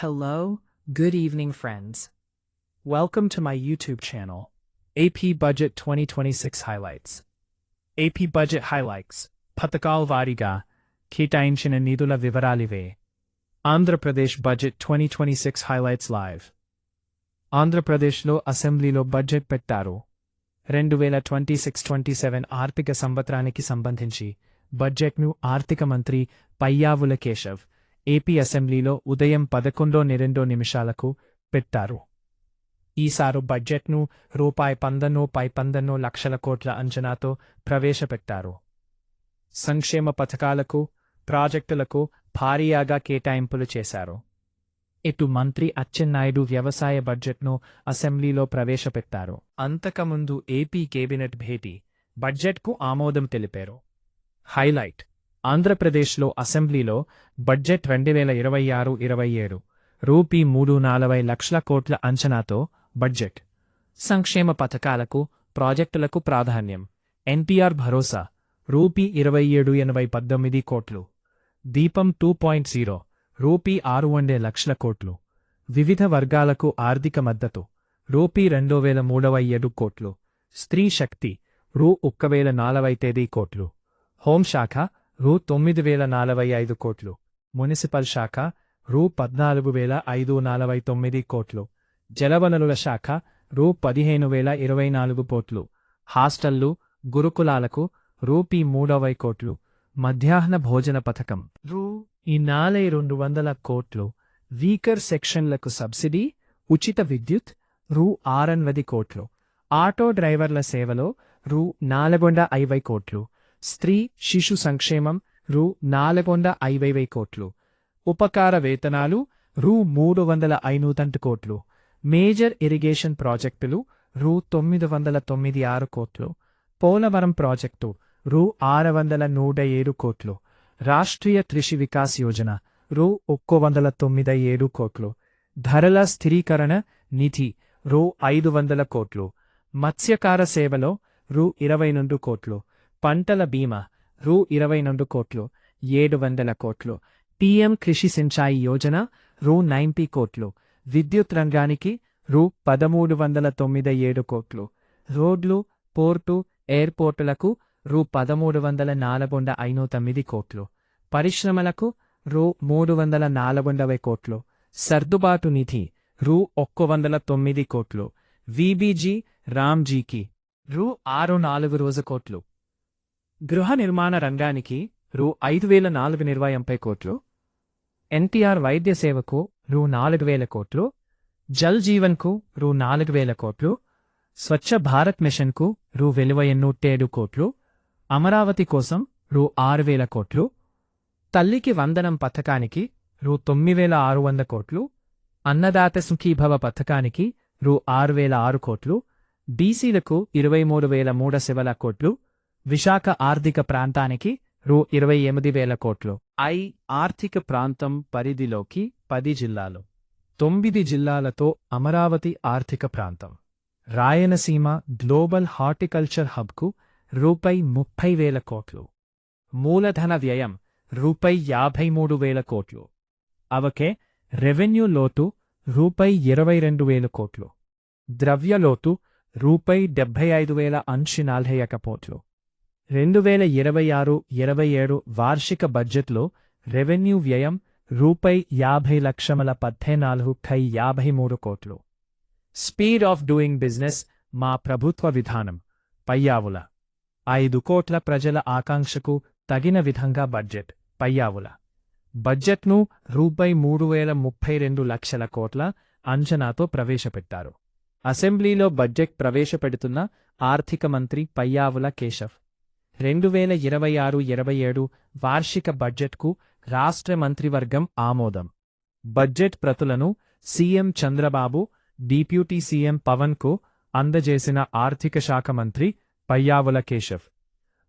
Hello, good evening, friends. Welcome to my YouTube channel, AP Budget 2026 Highlights. AP Budget Highlights, పథకాల వారీగా కేటాయించిన నిధుల వివరాలివే Andhra Pradesh budget 2026 highlights live ఆంధ్రప్రదేశ్లో అసెంబ్లీలో బడ్జెట్ పెట్టారు రెండు వేల ట్వంటీ సిక్స్ ట్వంటీ సెవెన్ ఆర్థిక సంవత్సరానికి సంబంధించి బడ్జెట్ను ఆర్థిక మంత్రి పయ్యావుల కేశవ్ AP అసెంబ్లీలో ఉదయం పదకొండో నిరెండో నిమిషాలకు పెట్టారు. ఈసారు బడ్జెట్ను రూపాయి పందనో పై పందనో లక్షల కోట్ల అంచనాతో ప్రవేశపెట్టారు. సంక్షేమ పథకాలకు ప్రాజెక్టులకు భారీయాగా కేటాయింపులు చేశారు. ఇటు మంత్రి అచ్చెన్నాయుడు వ్యవసాయ బడ్జెట్ను అసెంబ్లీలో ప్రవేశపెట్టారు. అంతకముందు ఏపీ కేబినెట్ భేటీ బడ్జెట్కు ఆమోదం తెలిపారు. హైలైట్ ఆంధ్రప్రదేశ్లో అసెంబ్లీలో బడ్జెట్ రెండు వేల ఇరవై ఆరు ఇరవై ఏడు రూపీ మూడు నలభై లక్షల కోట్ల అంచనాతో బడ్జెట్. సంక్షేమ పథకాలకు ప్రాజెక్టులకు ప్రాధాన్యం. ఎన్టీఆర్ భరోసా రూపీ ఇరవై ఏడు ఎనభై పద్దెనిమిది కోట్లు. దీపం టూ పాయింట్ జీరో రూపీ ఆరు వండే లక్షల కోట్లు. వివిధ వర్గాలకు ఆర్థిక మద్దతు రూపీ రెండు వేల మూడవ ఏడు కోట్లు. స్త్రీ శక్తి రూ ఒక్క వేల నాలుగై తేదీ కోట్లు. హోంశాఖ రూ తొమ్మిది వేల నలభై ఐదు కోట్లు. మున్సిపల్ శాఖ రూ పద్నాలుగు వేల ఐదు నలభై తొమ్మిది కోట్లు. జలవనరుల శాఖ రూ పదిహేను వేల ఇరవై నాలుగు కోట్లు. హాస్టళ్ళు గురుకులాలకు రూపీ మూడవై కోట్లు. మధ్యాహ్న భోజన పథకం. రూ ఈ నాలై రెండు వందల కోట్లు. వీకర్ సెక్షన్లకు సబ్సిడీ ఉచిత విద్యుత్ రూ ఆరన్వది కోట్లు. ఆటో డ్రైవర్ల సేవలో రూ నాలుగొండ ఐవై కోట్లు. స్త్రీ శిశు సంక్షేమం రూ. నాలుగు వంద ఐవై కోట్లు. ఉపకార వేతనాలు రూ. మూడు వందల ఐనూతంటి కోట్లు. మేజర్ ఇరిగేషన్ ప్రాజెక్టులు రూ. తొమ్మిది వందల తొమ్మిది ఆరు కోట్లు. పోలవరం ప్రాజెక్టు రూ. ఆరు వందల నూట ఏడు కోట్లు. రాష్ట్రీయ కృషి వికాస్ యోజన రూ. ఒక్క వందల తొమ్మిది ఏడు కోట్లు. ధరల స్థిరీకరణ నిధి రూ. ఐదు వందల కోట్లు. మత్స్యకార సేవలో రూ. ఇరవై రెండు కోట్లు. పంటల బీమా రూ. ఇరవై రెండు కోట్లు ఏడు వందల కోట్లు. పీఎం కృషి సించాయి యోజన రూ. నైంటీ కోట్లు. విద్యుత్ రంగానికి రూ. పదమూడు వందల తొమ్మిది ఏడు కోట్లు. రోడ్లు పోర్టు ఎయిర్పోర్టులకు రూ. పదమూడు వందల నాలుగొండ ఐను తొమ్మిది కోట్లు. పరిశ్రమలకు రూ. మూడు వందల నాలుగొండవై కోట్లు. సర్దుబాటు నిధి రూ. ఒక్క వందల తొమ్మిది కోట్లు. విబీజీ రామ్జీకి రూ. ఆరు నాలుగు రోజు కోట్లు. గృహ నిర్మాణ రంగానికి రూ ఐదు వేల నాలుగు నిర్వయంపై కోట్లు ఎన్టీఆర్ వైద్య సేవకు రూ నాలుగు వేల కోట్లు జల్ జీవన్కు రూ నాలుగు వేల కోట్లు స్వచ్ఛ భారత్ మిషన్కు రూ విలువ ఎన్నూటేడు కోట్లు అమరావతి కోసం రూ ఆరు వేల కోట్లు తల్లికి వందనం పథకానికి రూ తొమ్మిది వేల ఆరు వంద కోట్లు అన్నదాత సుఖీభవ పథకానికి రూ ఆరు వేల ఆరు కోట్లు బీసీలకు ఇరవై మూడు వేల మూడు శివల కోట్లు విశాఖ ఆర్థిక ప్రాంతానికి రూ. ఇరవై ఎనిమిది వేల కోట్లు. ఐ. ఆర్థిక ప్రాంతం పరిధిలోకి పది జిల్లాలు. తొమ్మిది జిల్లాలతో అమరావతి ఆర్థిక ప్రాంతం. రాయలసీమ గ్లోబల్ హార్టికల్చర్ హబ్కు రూపై ముప్పై వేల కోట్లు. మూలధన వ్యయం రూపై యాభై మూడు వేల కోట్లు. అవకే రెవెన్యూ లోతు రూపై ఇరవై రెండు వేల కోట్లు. ద్రవ్యలోతు రూపై డెబ్బై ఐదు వేల అంశి కోట్లు రెండు వేల ఇరవై ఆరు ఇరవై ఏడు వార్షిక బడ్జెట్లో రెవెన్యూ వ్యయం రూపాయి యాభై లక్షల పద్దెనాలుగు కై యాభై మూడు కోట్లు. స్పీడ్ ఆఫ్ డూయింగ్ బిజినెస్ మా ప్రభుత్వ విధానం. పయ్యావుల. ఐదు కోట్ల ప్రజల ఆకాంక్షకు తగిన విధంగా బడ్జెట్. పయ్యావుల. బడ్జెట్ను రూపాయి మూడు వేల ముప్పై రెండు లక్షల కోట్ల అంచనాతో ప్రవేశపెట్టారు. అసెంబ్లీలో బడ్జెట్ ప్రవేశపెడుతున్న ఆర్థిక మంత్రి పయ్యావుల కేశవ్. రెండు వేల ఇరవై ఆరు ఇరవై ఏడు వార్షిక బడ్జెట్కు రాష్ట్ర మంత్రివర్గం ఆమోదం. బడ్జెట్ ప్రతులను సీఎం చంద్రబాబు డిప్యూటీ సీఎం పవన్కు అందజేసిన ఆర్థిక శాఖ మంత్రి పయ్యావుల కేశవ్.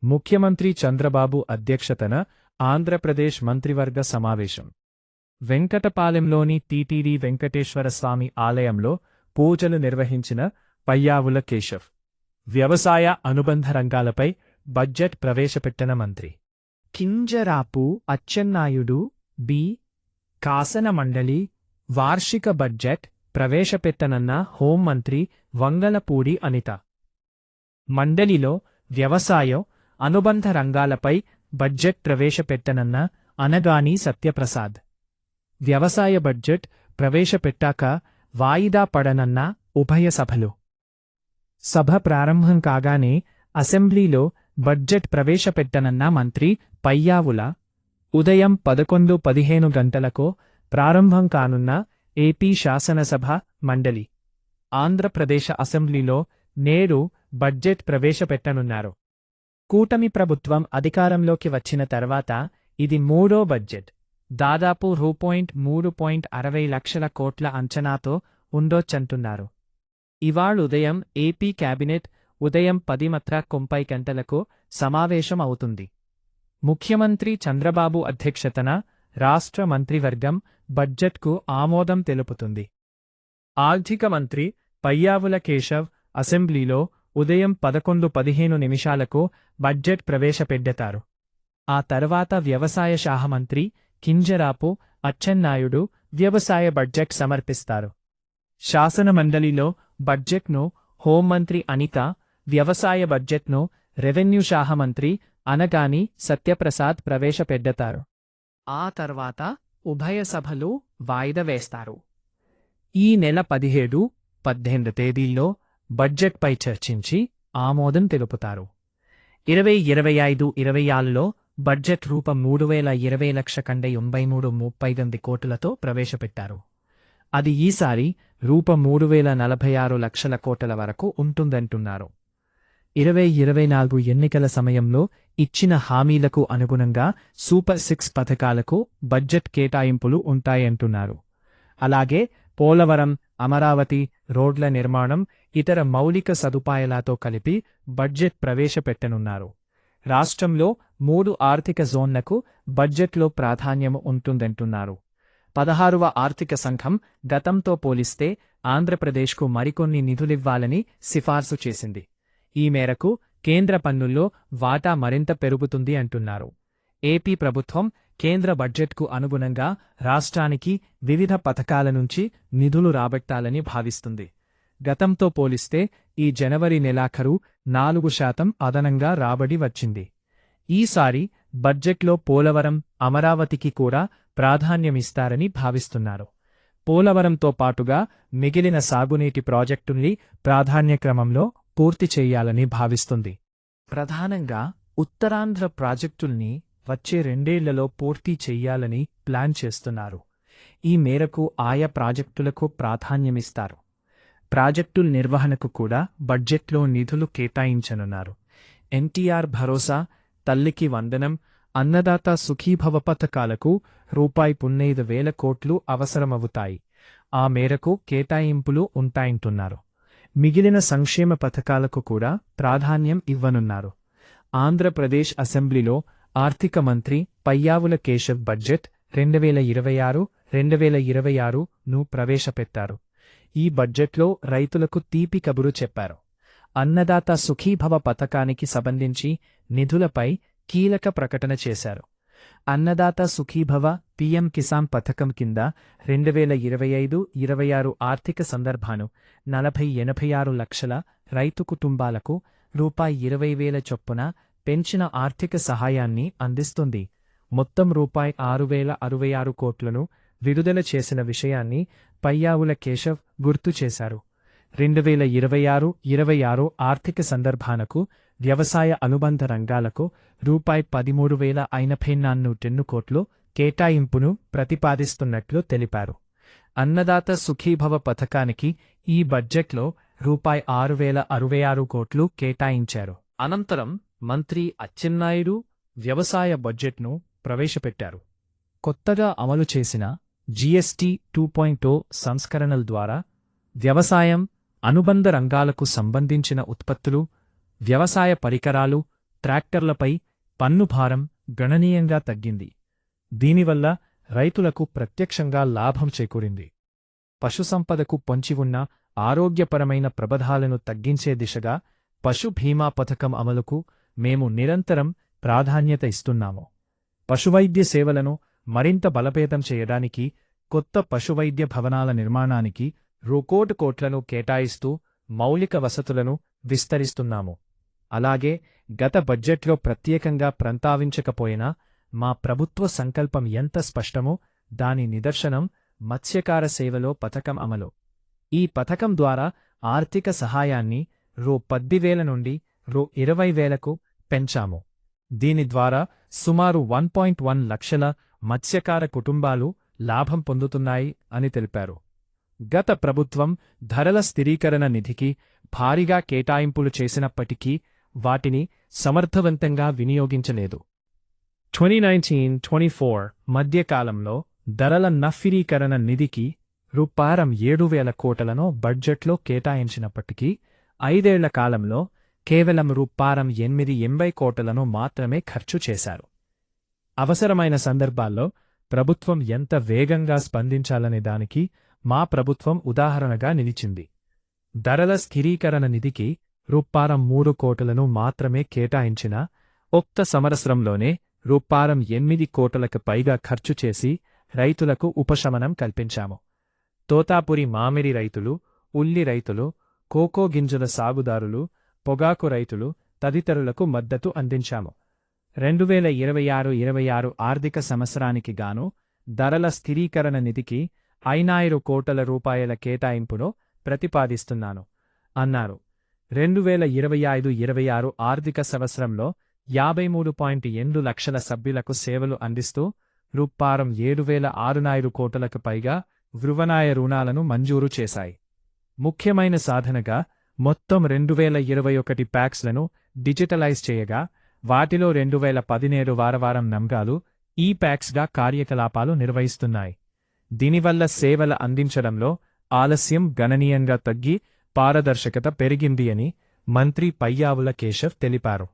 ముఖ్యమంత్రి చంద్రబాబు అధ్యక్షతన ఆంధ్రప్రదేశ్ మంత్రివర్గ సమావేశం. వెంకటపాలెంలోని టీటీడీ వెంకటేశ్వర స్వామి ఆలయంలో పూజలు నిర్వహించిన పయ్యావుల కేశవ్. వ్యవసాయ అనుబంధ రంగాలపై బడ్జెట్ ప్రవేశపెట్టిన మంత్రి. కింజరాపు అచ్చెన్నాయుడు బి. కాసన మండలి వార్షిక బడ్జెట్ ప్రవేశపెట్టనన్న హోంమంత్రి వంగలపూడి అనిత. మండలిలో వ్యవసాయం అనుబంధ రంగాలపై బడ్జెట్ ప్రవేశపెట్టనన్న అనగాని సత్యప్రసాద్. వ్యవసాయ బడ్జెట్ ప్రవేశపెట్టాక వాయిదా పడనన్న ఉభయ సభలు. సభ ప్రారంభం కాగానే అసెంబ్లీలో బడ్జెట్ ప్రవేశపెట్టనన్న మంత్రి పయ్యావుల. ఉదయం పదకొండు పదిహేను గంటలకు ప్రారంభం కానున్న ఏపీ శాసనసభ మండలి. ఆంధ్రప్రదేశ్ అసెంబ్లీలో నేడు బడ్జెట్ ప్రవేశపెట్టనున్నారు. కూటమి ప్రభుత్వం అధికారంలోకి వచ్చిన తర్వాత ఇది మూడో బడ్జెట్. దాదాపు రూ పాయింట్ మూడు పాయింట్ అరవై లక్షల కోట్ల అంచనాతో ఉండొచ్చంటున్నారు. ఇవాళ ఉదయం ఏపీ కేబినెట్ ఉదయం పదిమత్ర కొంపై గంటలకు సమావేశం అవుతుంది. ముఖ్యమంత్రి చంద్రబాబు అధ్యక్షతన రాష్ట్ర మంత్రివర్గం బడ్జెట్కు ఆమోదం తెలుపుతుంది. ఆర్థిక మంత్రి పయ్యావుల కేశవ్ అసెంబ్లీలో ఉదయం పదకొండు పదిహేను నిమిషాలకు బడ్జెట్ ప్రవేశపెడ్డతారు ఆ తర్వాత వ్యవసాయ శాఖ మంత్రి కింజరాపు అచ్చెన్నాయుడు వ్యవసాయ బడ్జెట్ సమర్పిస్తారు. శాసనమండలిలో బడ్జెట్ను హోంమంత్రి అనిత వ్యవసాయ బడ్జెట్ను రెవెన్యూ శాఖ మంత్రి అనగాని సత్యప్రసాద్ ప్రవేశపెడతారు ఆ తర్వాత ఉభయ సభలు వాయిదా వేస్తారు. ఈ నెల పదిహేడు పద్దెనిమిది తేదీల్లో బడ్జెట్పై చర్చించి ఆమోదం తెలుపుతారు. ఇరవై ఇరవై ఐదు ఇరవై ఆరులో బడ్జెట్ రూపం మూడు వేల ఇరవై లక్ష కంటే ఎనభై మూడు ముప్పై తొమ్మిది కోట్లతో ప్రవేశపెట్టారు. అది ఈసారి రూపం మూడు వేల నలభై ఆరు లక్షల కోట్ల వరకు ఉంటుందంటున్నారు. ఇరవై ఇరవై నాలుగు ఎన్నికల సమయంలో ఇచ్చిన హామీలకు అనుగుణంగా సూపర్ సిక్స్ పథకాలకు బడ్జెట్ కేటాయింపులు ఉంటాయంటున్నారు. అలాగే పోలవరం అమరావతి రోడ్ల నిర్మాణం ఇతర మౌలిక సదుపాయాలతో కలిపి బడ్జెట్ ప్రవేశపెట్టనున్నారు. రాష్ట్రంలో మూడు ఆర్థిక జోన్లకు బడ్జెట్లో ప్రాధాన్యం ఉంటుందంటున్నారు. పదహారవ ఆర్థిక సంఘం గతంతో పోలిస్తే ఆంధ్రప్రదేశ్కు మరికొన్ని నిధులివ్వాలని సిఫార్సు చేసింది. ఈ మేరకు కేంద్ర పన్నుల్లో వాటా మరింత పెరుగుతుంది అంటున్నారు. ఏపీ ప్రభుత్వం కేంద్ర బడ్జెట్కు అనుగుణంగా రాష్ట్రానికి వివిధ పథకాల నుంచి నిధులు రాబట్టాలని భావిస్తుంది. గతంతో పోలిస్తే ఈ జనవరి నెలాఖరు నాలుగు శాతం అదనంగా రాబడి వచ్చింది. ఈసారి బడ్జెట్లో పోలవరం అమరావతికి కూడా ప్రాధాన్యమిస్తారని భావిస్తున్నారు. పోలవరంతో పాటుగా మిగిలిన సాగునీటి ప్రాజెక్టుల్ని ప్రాధాన్యక్రమంలో పూర్తి చేయాలని భావిస్తుంది. ప్రధానంగా ఉత్తరాంధ్ర ప్రాజెక్టుల్ని వచ్చే రెండేళ్ళలో పూర్తి చెయ్యాలని ప్లాన్ చేస్తున్నారు. ఈ మేరకు ఆయా ప్రాజెక్టులకు ప్రాధాన్యమిస్తారు. ప్రాజెక్టుల నిర్వహణకు కూడా బడ్జెట్లో నిధులు కేటాయించనున్నారు. ఎన్టీఆర్ భరోసా తల్లికి వందనం అన్నదాత సుఖీభవ పథకాలకు రూపాయి పున్నైదు వేల కోట్లు అవసరమవుతాయి. ఆ మేరకు కేటాయింపులు ఉంటాయంటున్నారు. మిగిలిన సంక్షేమ పథకాలకు కూడా ప్రాధాన్యం ఇవ్వనున్నారు. ఆంధ్రప్రదేశ్ అసెంబ్లీలో ఆర్థిక మంత్రి పయ్యావుల కేశవ్ బడ్జెట్ రెండు వేల ఇరవై ఆరు రెండు వేల ఇరవై ఆరును ప్రవేశపెట్టారు. ఈ బడ్జెట్లో రైతులకు తీపి కబురు చెప్పారు. అన్నదాత సుఖీభవ పథకానికి సంబంధించి నిధులపై కీలక ప్రకటన చేశారు. అన్నదాత సుఖీభవ పీఎం కిసాన్ పథకం కింద రెండు వేల ఇరవై ఐదు ఇరవై ఆరు ఆర్థిక సందర్భాను నలభై ఎనభై ఆరు లక్షల రైతు కుటుంబాలకు రూపాయి ఇరవై వేల చొప్పున పెంచిన ఆర్థిక సహాయాన్ని అందిస్తుంది. మొత్తం రూపాయి ఆరు వేల అరవై ఆరు కోట్లను విడుదల చేసిన విషయాన్ని పయ్యావుల కేశవ్ గుర్తు చేశారు. రెండు వేల ఇరవై ఆరు ఇరవై ఆరు ఆర్థిక సందర్భానకు వ్యవసాయ అనుబంధ రంగాలకు రూపాయి పదిమూడు వేల ఎనభై నాన్ను టెన్ను కోట్లు కేటాయింపును ప్రతిపాదిస్తున్నట్లు తెలిపారు. అన్నదాత సుఖీభవ పథకానికి ఈ బడ్జెట్లో రూపాయి ఆరు వేల అరవై ఆరు కోట్లు కేటాయించారు. అనంతరం మంత్రి అచ్చెన్నాయుడు వ్యవసాయ బడ్జెట్ను ప్రవేశపెట్టారు. కొత్తగా అమలు చేసిన జీఎస్టీ టూ పాయింట్ సంస్కరణల ద్వారా వ్యవసాయం అనుబంధ రంగాలకు సంబంధించిన ఉత్పత్తులు వ్యవసాయ పరికరాలు ట్రాక్టర్లపై పన్ను భారం గణనీయంగా తగ్గింది. దీనివల్ల రైతులకు ప్రత్యక్షంగా లాభం చేకూరింది. పశుసంపదకు పొంచి ఉన్న ఆరోగ్యపరమైన ప్రబధాలను తగ్గించే దిశగా పశు భీమా పథకం అమలుకు మేము నిరంతరం ప్రాధాన్యత ఇస్తున్నాము. పశువైద్య సేవలను మరింత బలపేతం చేయడానికి కొత్త పశువైద్య భవనాల నిర్మాణానికి రూకోటు కోట్లను కేటాయిస్తూ మౌలిక వసతులను విస్తరిస్తున్నాము. అలాగే గత బడ్జెట్లో ప్రత్యేకంగా ప్రస్తావించకపోయినా మా ప్రభుత్వ సంకల్పం ఎంత స్పష్టమో దాని నిదర్శనం మత్స్యకార సేవలో పథకం అమలు. ఈ పథకం ద్వారా ఆర్థిక సహాయాన్ని రూ పద్దివేల నుండి రూ ఇరవై వేలకు పెంచాము. దీని ద్వారా సుమారు వన్ పాయింట్ వన్ లక్షల మత్స్యకార కుటుంబాలు లాభం పొందుతున్నాయి అని తెలిపారు. గత ప్రభుత్వం ధరల స్థిరీకరణ నిధికి భారీగా కేటాయింపులు చేసినప్పటికీ వాటిని సమర్థవంతంగా వినియోగించలేదు. 2019-24 మధ్యకాలంలో ధరల నఫిరీకరణ నిధికి రూపారం ఏడు వేల కోట్లను బడ్జెట్లో కేటాయించినప్పటికీ ఐదేళ్ళ కాలంలో కేవలం రూపారం ఎనిమిది ఎనభై కోటలను మాత్రమే ఖర్చు చేశారు. అవసరమైన సందర్భాల్లో ప్రభుత్వం ఎంత వేగంగా స్పందించాలనే దానికి మా ప్రభుత్వం ఉదాహరణగా నిలిచింది. ధరల స్థిరీకరణ నిధికి రుప్పారం మూడు కోట్లను మాత్రమే కేటాయించిన ఒక్క సమరస్రంలోనే రూపారం ఎనిమిది కోట్లకు పైగా ఖర్చు చేసి రైతులకు ఉపశమనం కల్పించాము. తోతాపురి మామిడి రైతులు ఉల్లి రైతులు కోకో గింజల సాగుదారులు పొగాకు రైతులు తదితరులకు మద్దతు అందించాము. రెండు వేల ఇరవై ఆరు ఇరవై ఆరు ఆర్థిక సంవత్సరానికి గాను ధరల స్థిరీకరణ నిధికి ఐనాయిరు కోట్ల రూపాయల కేటాయింపును ప్రతిపాదిస్తున్నాను అన్నారు. రెండు వేల ఇరవై ఐదు ఇరవై ఆరు ఆర్థిక సంవత్సరంలో యాభై మూడు పాయింట్ ఎనిమిది లక్షల సభ్యులకు సేవలు అందిస్తూ రూపారం ఏడు వేల ఆరునాయిరు కోట్లకు పైగా వృవనాయ రుణాలను మంజూరు చేశాయి. ముఖ్యమైన సాధనగా మొత్తం రెండు వేల ఇరవై ఒకటి ప్యాక్స్లను డిజిటలైజ్ చేయగా వాటిలో రెండు వేల పదిహేడు వారవారం నంగాలు ఈ ప్యాక్స్గా కార్యకలాపాలు నిర్వహిస్తున్నాయి. దీనివల్ల సేవల అందించడంలో ఆలస్యం గణనీయంగా తగ్గి పారదర్శకత పెరిగింది అని మంత్రి పయ్యావుల కేశవ్ తెలిపారు.